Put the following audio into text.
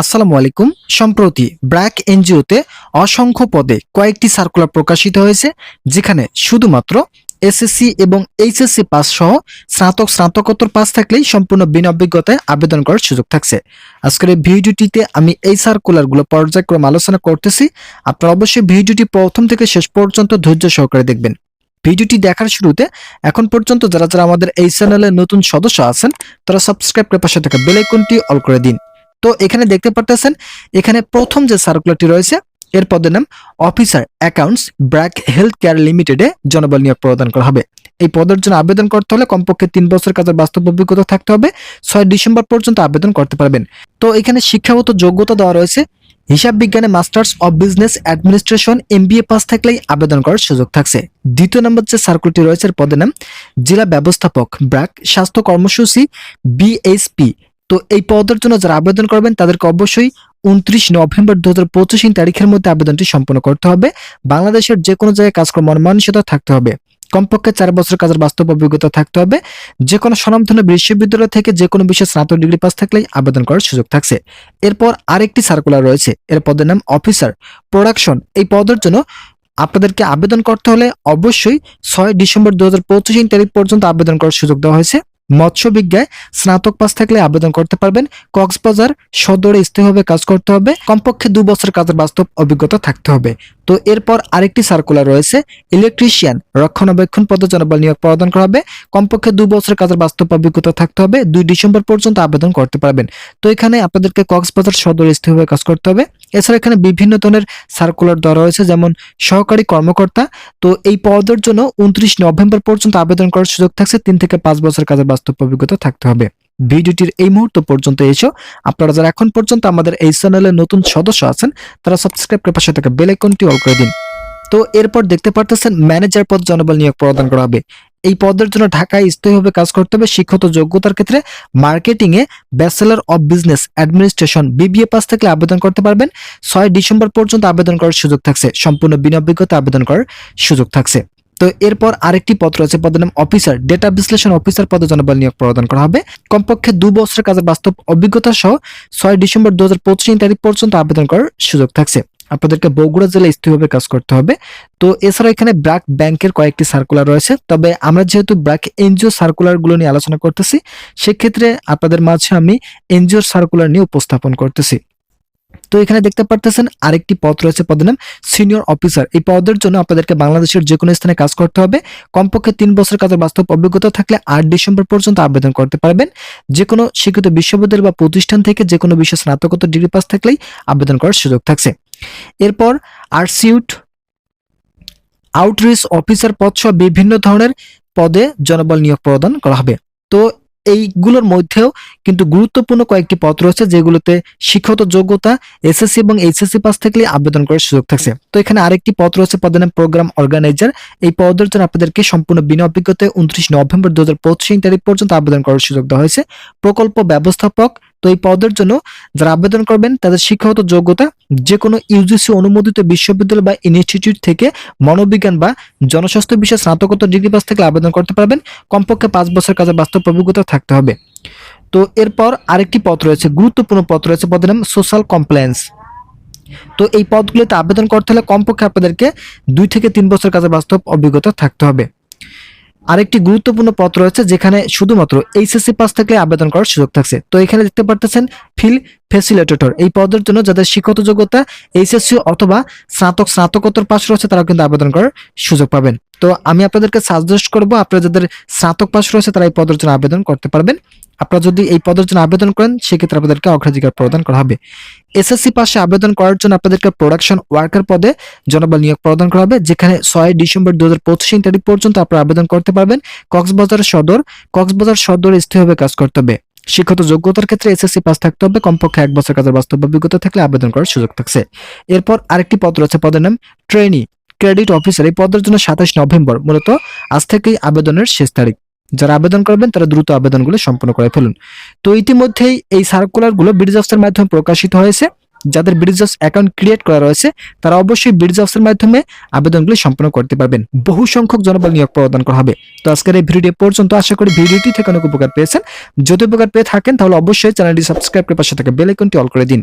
আসসালামু আলাইকুম। সম্প্রতি ব্র্যাক এনজিওতে অসংখ্য পদে কয়েকটি সার্কুলার প্রকাশিত হয়েছে, যেখানে শুধুমাত্র এসএসসি এবং এইচএসসি পাস সহ স্নাতক স্নাতকোত্তর পাস থাকলেই সম্পূর্ণ বিনা অভিজ্ঞতায় আবেদন করার সুযোগ থাকছে। আজকের এই ভিডিওটিতে আমি এই সার্কুলারগুলো পর্যায়ক্রমে আলোচনা করতেছি। আপনারা অবশ্যই ভিডিওটি প্রথম থেকে শেষ পর্যন্ত ধৈর্য সহকারে দেখবেন। ভিডিওটি দেখার শুরুতে এখন পর্যন্ত যারা যারা আমাদের এই চ্যানেলের নতুন সদস্য আছেন, তারা সাবস্ক্রাইব করে পাশে থাকা বেল আইকনটি অল করে দিন। তো এখানে দেখতে পারতেছেন, এখানে প্রথম যে সার্কুলারটি রয়েছে, এর পদের নাম officer accounts BRAC health care লিমিটেডে জনবল নিয়োগ প্রদান করা হবে। এই পদের জন্য আবেদন করতে হলে কমপক্ষে তিন বছর কাজের বাস্তব অভিজ্ঞতা থাকতে হবে, ছয় ডিসেম্বর পর্যন্ত আবেদন করতে পারবেন। তো এখানে শিক্ষাগত যোগ্যতা দেওয়া রয়েছে, হিসাব বিজ্ঞানে masters of business administration MBA pass থাকলেই আবেদন করার সুযোগ থাকছে। দ্বিতীয় নম্বর যে সার্কুলটি রয়েছে, এর পদের নাম জেলা ব্যবস্থাপক ব্র্যাক স্বাস্থ্য কর্মসূচি বিএসপি তো এই পদের জন্য যারা আবেদন করবেন, তাদেরকে অবশ্যই উনত্রিশ নভেম্বর দু হাজার পঁচিশ তারিখের মধ্যে আবেদনটি সম্পন্ন করতে হবে। বাংলাদেশের যে কোনো জায়গায় কাজ করার থাকতে হবে। কমপক্ষে চার বছর কাজের বাস্তব অভিজ্ঞতা থাকতে হবে। যে কোনো স্বনামধন্য বিশ্ববিদ্যালয় থেকে যে কোনো বিষয়ে স্নাতক ডিগ্রি পাস থাকলেই আবেদন করার সুযোগ থাকছে। এরপর আরেকটি সার্কুলার রয়েছে। এর পদের নাম অফিসার প্রোডাকশন এই পদের জন্য আপনাদেরকে আবেদন করতে হলে অবশ্যই ছয় ডিসেম্বর দু হাজার পঁচিশ তারিখ পর্যন্ত আবেদন করার সুযোগ দেওয়া হয়েছে। মৎস্য বিজ্ঞায় স্নাতক পাস থাকলে আবেদন করতে পারবেন। কক্সবাজার সদরে স্থায়ীভাবে কাজ করতে হবে। কমপক্ষে দু বছর কাজের বাস্তব অভিজ্ঞতা থাকতে হবে। তো এরপর আরেকটি সার্কুলার রয়েছে। ইলেকট্রিশিয়ান রক্ষণাবেক্ষণ পদে জনবল নিয়োগ প্রদান করা হবে। কমপক্ষে দু বছর কাজের বাস্তব অভিজ্ঞতা থাকতে হবে। দুই ডিসেম্বর পর্যন্ত আবেদন করতে পারবেন। তো এখানে আপনাদেরকে কক্সবাজার সদরে স্থায়ীভাবে কাজ করতে হবে। এছাড়া এখানে বিভিন্ন ধরনের সার্কুলার দেওয়া রয়েছে, যেমন সহকারী কর্মকর্তা। তো এই পদের জন্য উনত্রিশ নভেম্বর পর্যন্ত আবেদন করার সুযোগ থাকছে। তিন থেকে পাঁচ বছর কাজের বাস্তব অভিজ্ঞতা থাকতে হবে। ভিডিওটির এই মুহূর্ত পর্যন্ত এসো। আপনারা যারা এখন পর্যন্ত আমাদের এই চ্যানেলের নতুন সদস্য আছেন, তারা সাবস্ক্রাইব করে পাশে থাকা বেল আইকনটি অল করে দিন। তো এরপর দেখতে পারতেছেন ম্যানেজার পদ জনবল নিয়োগ প্রদান করা হবে। এই পদের জন্য ঢাকায় স্থায়ীভাবে কাজ করতে হবে শিক্ষত যোগ্যতার ক্ষেত্রে। Marketing A bachelor of business administration BBA pass থাকলে আবেদন করতে পারবেন। ছয় ডিসেম্বর পর্যন্ত আবেদন করার সুযোগ থাকছে। সম্পূর্ণ বিনা অভিজ্ঞতা আবেদন করার সুযোগ থাকছে। তো এরপর আরেকটি পত্র আছে পদের নাম অফিসার। ডেটা বিশ্লেষণ অফিসার পদে জনবল নিয়োগ প্রদান করা হবে। কমপক্ষে দু বছরের কাজের বাস্তব অভিজ্ঞতা সহ ছয় ডিসেম্বর দু হাজার পঁচিশ তারিখ পর্যন্ত আবেদন করার সুযোগ থাকছে। আপনাদেরকে বগুড়া জেলায় স্থায়ীভাবে কাজ করতে হবে। তো এছাড়া এখানে ব্র্যাক ব্যাংকের কয়েকটি সার্কুলার রয়েছে। তবে আমরা যেহেতু ব্র্যাক এনজিও সার্কুলারগুলো নিয়ে আলোচনা করতেছি, সেক্ষেত্রে আপনাদের মাঝে আমি এনজিওর সার্কুলার নিয়ে উপস্থাপন করতেছি। তো এখানে দেখতে পারতেছেন আরেকটি পদ রয়েছে, পদের নাম সিনিয়র অফিসার এই পদের জন্য আপনাদেরকে বাংলাদেশের যে কোনো স্থানে কাজ করতে হবে। কমপক্ষে তিন বছর কাজের বাস্তব অভিজ্ঞতা থাকলে আট ডিসেম্বর পর্যন্ত আবেদন করতে পারবেন। যে কোনো স্বীকৃত বিশ্ববিদ্যালয় বা প্রতিষ্ঠান থেকে যে কোনো বিষয়ে স্নাতকোত্তর ডিগ্রি পাস থাকলেই আবেদন করার সুযোগ থাকছে। এরপর আরসিউট আউটরিচ অফিসার পদ সহ বিভিন্ন ধরনের পদে জনবল নিয়োগ প্রদান করা হবে। তো এইগুলোর মধ্যেও কিন্তু গুরুত্বপূর্ণ কয়েকটি পদ রয়েছে যেগুলোতে শিক্ষত যোগ্যতা, এসএসসি এবং এইচএসসি পাস থাকলে আবেদন করার সুযোগ থাকছে। তো এখানে আরেকটি পদ রয়েছে পদের নাম প্রোগ্রাম অর্গানাইজার এই পদের জন্য আপনাদেরকে সম্পূর্ণ বিনা অভিজ্ঞতায় উনত্রিশ নভেম্বর দু হাজার পঁচিশ তারিখ পর্যন্ত আবেদন করার সুযোগ দেওয়া হয়েছে। প্রকল্প ব্যবস্থাপক তো এই পদের জন্য যারা আবেদন করবেন, তাদের শিক্ষাগত যোগ্যতা যে কোনো ইউজিসি অনুমোদিত বিশ্ববিদ্যালয় বা ইনস্টিটিউট থেকে মনোবিজ্ঞান বা জনস্বাস্থ্য বিষয়ে স্নাতকোত্তর ডিগ্রি পাস থেকে আবেদন করতে পারবেন। কমপক্ষে পাঁচ বছর কাজে বাস্তব অভিজ্ঞতা থাকতে হবে। তো এরপর আরেকটি পদ রয়েছে, গুরুত্বপূর্ণ পদ রয়েছে, পদের নাম সোশ্যাল কমপ্লেন্স তো এই পদগুলোতে আবেদন করতে হলে কমপক্ষে আপনাদেরকে দুই থেকে তিন বছর কাজে বাস্তব অভিজ্ঞতা থাকতে হবে। আরেকটি গুরুত্বপূর্ণ পত্র রয়েছে যেখানে শুধুমাত্র এইচএসসি পাস থেকে আবেদন করার সুযোগ থাকছে। তো এখানে দেখতে পারতেছেন ফিল ফেসিলিটেটর এই পদের জন্য যাদের শিক্ষত যোগ্যতা এইচএসসি অথবা স্নাতক, স্নাতকোত্তর পাশ রয়েছে তারা কিন্তু আবেদন করার সুযোগ পাবেন। তো আমি আপনাদেরকে সাজেস্ট করব, আপনারা যাদের স্নাতক পাশ রয়েছে, তারা এই পদের জন্য আবেদন করতে পারবেন। আপনারা যদি এই পদের জন্য আবেদন করেন, সেক্ষেত্রে আপনাদেরকে অগ্রাধিকার প্রদান করা হবে। এসএসসি পাশে আবেদন করার জন্য আপনাদেরকে প্রোডাকশন ওয়ার্কার পদে জনবল নিয়োগ প্রদান করা হবে, যেখানে ছয় ডিসেম্বর দু হাজার পঁচিশ তারিখ পর্যন্ত আপনারা আবেদন করতে পারবেন। কক্সবাজার সদর কক্সবাজার সদর স্থায়ীভাবে কাজ করতে হবে। শিক্ষত যোগ্যতার ক্ষেত্রে এসএসসি পাস থাকতে হবে, কমপক্ষে এক বছর কাজের বাস্তব অভিজ্ঞতা থাকলে আবেদন করার সুযোগ থাকছে। এরপর আরেকটি পদ রয়েছে, পদের নাম ট্রেনি ক্রেডিট অফিসার এই পদের জন্য সাতাশ নভেম্বর, মূলত আজ থেকেই আবেদনের শেষ তারিখ। যারা আবেদন করবেন, তারা দ্রুত আবেদনগুলো সম্পন্ন করে ফেলুন। তো ইতিমধ্যেই এই সার্কুলারগুলো ব্রিজঅফসের মাধ্যমে প্রকাশিত হয়েছে। যাদের ব্রিজঅফস অ্যাকাউন্ট ক্রিয়েট করা রয়েছে, তারা অবশ্যই ব্রিজঅফসের মাধ্যমে আবেদনগুলি সম্পন্ন করতে পারবেন। বহু সংখ্যক জনবল নিয়োগ প্রদান করা হবে। তো আজকের এই ভিডিও পর্যন্ত। আশা করি ভিডিওটি থেকে অনেক উপকার পেয়েছেন। যদি উপকার পেয়ে থাকেন, তাহলে অবশ্যই চ্যানেলটি সাবস্ক্রাইব করে পাশে থাকা বেল আইকনটি অল করে দিন।